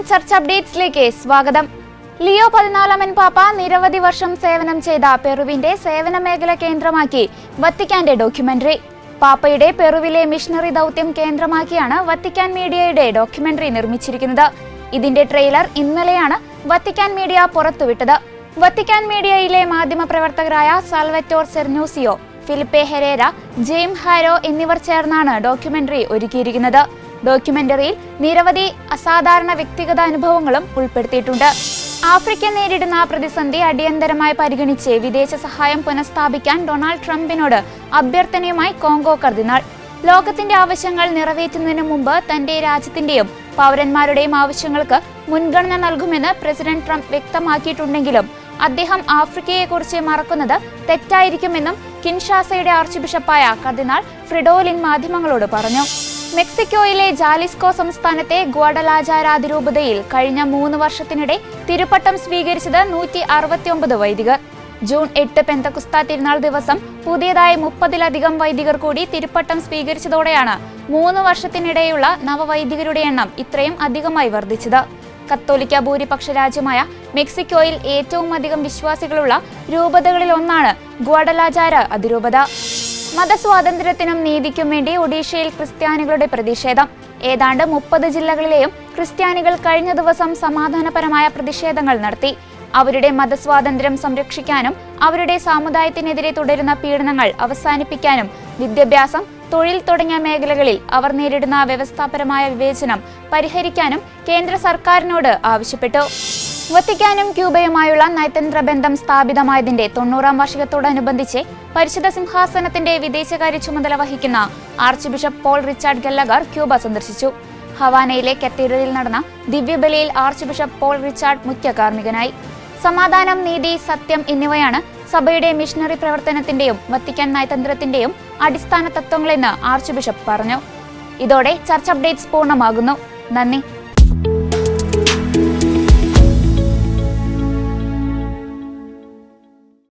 ചർച്ച അപ്ഡേറ്റ്സിലേക്ക് സ്വാഗതം. ലിയോ പതിനാലാമൻ പാപ്പ നിരവധി വർഷം സേവനം ചെയ്ത പെറുവിന്റെ സേവന മേഖല കേന്ദ്രമാക്കി വത്തിക്കാന്റെ ഡോക്യുമെന്ററി. പാപ്പയുടെ പെറുവിലെ മിഷണറി ദൗത്യം കേന്ദ്രമാക്കിയാണ് വത്തിക്കാൻ മീഡിയയുടെ ഡോക്യുമെന്ററി നിർമ്മിച്ചിരിക്കുന്നത്. ഇതിന്റെ ട്രെയിലർ ഇന്നലെയാണ് വത്തിക്കാൻ മീഡിയ പുറത്തുവിട്ടത്. വത്തിക്കാൻ മീഡിയയിലെ മാധ്യമപ്രവർത്തകരായ Salvatore Cernuzio Felipe Herrera Jaime Haro എന്നിവർ ചേർന്നാണ് ഡോക്യുമെന്ററി ഒരുക്കിയിരിക്കുന്നത്. ഡോക്യുമെന്ററിയിൽ നിരവധി അസാധാരണ വ്യക്തിഗത അനുഭവങ്ങളും ഉൾപ്പെടുത്തിയിട്ടുണ്ട്. ആഫ്രിക്ക നേരിടുന്ന പ്രതിസന്ധി അടിയന്തരമായി പരിഗണിച്ച് വിദേശ സഹായം പുനഃസ്ഥാപിക്കാൻ ഡൊണാൾഡ് ട്രംപിനോട് അഭ്യർത്ഥനയുമായി കോങ്കോ കർദിനാൾ. ലോകത്തിന്റെ ആവശ്യങ്ങൾ നിറവേറ്റുന്നതിന് മുമ്പ് തന്റെ രാജ്യത്തിന്റെയും പൗരന്മാരുടെയും ആവശ്യങ്ങൾക്ക് മുൻഗണന നൽകുമെന്ന് പ്രസിഡന്റ് ട്രംപ് വ്യക്തമാക്കിയിട്ടുണ്ടെങ്കിലും അദ്ദേഹം ആഫ്രിക്കയെക്കുറിച്ച് മറക്കുന്നത് തെറ്റായിരിക്കുമെന്നും കിൻഷാസയുടെ ആർച്ച് ബിഷപ്പായ കർദിനാൾ ഫ്രിഡോലിൻ മാധ്യമങ്ങളോട് പറഞ്ഞു. മെക്സിക്കോയിലെ ജാലിസ്കോ സംസ്ഥാനത്തെ ഗ്വാഡലാജാര അതിരൂപതയിൽ കഴിഞ്ഞ മൂന്ന് വർഷത്തിനിടെ തിരുപ്പട്ടം സ്വീകരിച്ചത് നൂറ്റി അറുപത്തിയൊമ്പത് വൈദികർ. ജൂൺ എട്ട് പെന്തക്കുസ്ത തിരുനാൾ ദിവസം പുതിയതായി മുപ്പതിലധികം വൈദികർ കൂടി തിരുപ്പട്ടം സ്വീകരിച്ചതോടെയാണ് മൂന്ന് വർഷത്തിനിടെയുള്ള നവവൈദികരുടെ എണ്ണം ഇത്രയും അധികമായി വർദ്ധിച്ചത്. കത്തോലിക്ക ഭൂരിപക്ഷ രാജ്യമായ മെക്സിക്കോയിൽ ഏറ്റവും അധികം വിശ്വാസികളുള്ള രൂപതകളിൽ ഒന്നാണ് അതിരൂപത. മതസ്വാതന്ത്ര്യത്തിനും നീതിക്കും വേണ്ടി ഒഡീഷയിൽ ക്രിസ്ത്യാനികളുടെ പ്രതിഷേധം. ഏതാണ്ട് മുപ്പത് ജില്ലകളിലെയും ക്രിസ്ത്യാനികൾ കഴിഞ്ഞ ദിവസം സമാധാനപരമായ പ്രതിഷേധങ്ങൾ നടത്തി. അവരുടെ മതസ്വാതന്ത്ര്യം സംരക്ഷിക്കാനും അവരുടെ സമുദായത്തിനെതിരെ തുടരുന്ന പീഡനങ്ങൾ അവസാനിപ്പിക്കാനും വിദ്യാഭ്യാസം തൊഴിൽ തുടങ്ങിയ മേഖലകളിൽ അവർ നേരിടുന്ന വ്യവസ്ഥാപരമായ വിവേചനം പരിഹരിക്കാനും കേന്ദ്ര സർക്കാരിനോട് ആവശ്യപ്പെട്ടു. വത്തിക്കാനും ക്യൂബയുമായുള്ള നയതന്ത്ര ബന്ധം സ്ഥാപിതമായതിന്റെ തൊണ്ണൂറാം വാർഷികത്തോടനുബന്ധിച്ച് പരിശുദ്ധ സിംഹാസനത്തിന്റെ വിദേശകാര്യ ചുമതല വഹിക്കുന്ന archbishop Paul Richard Gallagher Cuba സന്ദർശിച്ചു. ഹവാനയിലെ കത്തീഡ്രലിൽ നടന്ന ദിവ്യബലിയിൽ ആർച്ച് ബിഷപ്പ് പോൾ റിച്ചാർഡ് മുഖ്യ കാർമ്മികനായി സമാധാനം നീതി സത്യം എന്നിവയാണ് സഭയുടെ മിഷണറി പ്രവർത്തനത്തിന്റെയും വത്തിക്കാൻ നയതന്ത്രത്തിന്റെയും അടിസ്ഥാന തത്വങ്ങളെന്ന് ആർച്ച് ബിഷപ്പ് പറഞ്ഞു. ഇതോടെ ചർച്ച് അപ്ഡേറ്റ്സ് പൂർണമാകുന്നു. നന്ദി.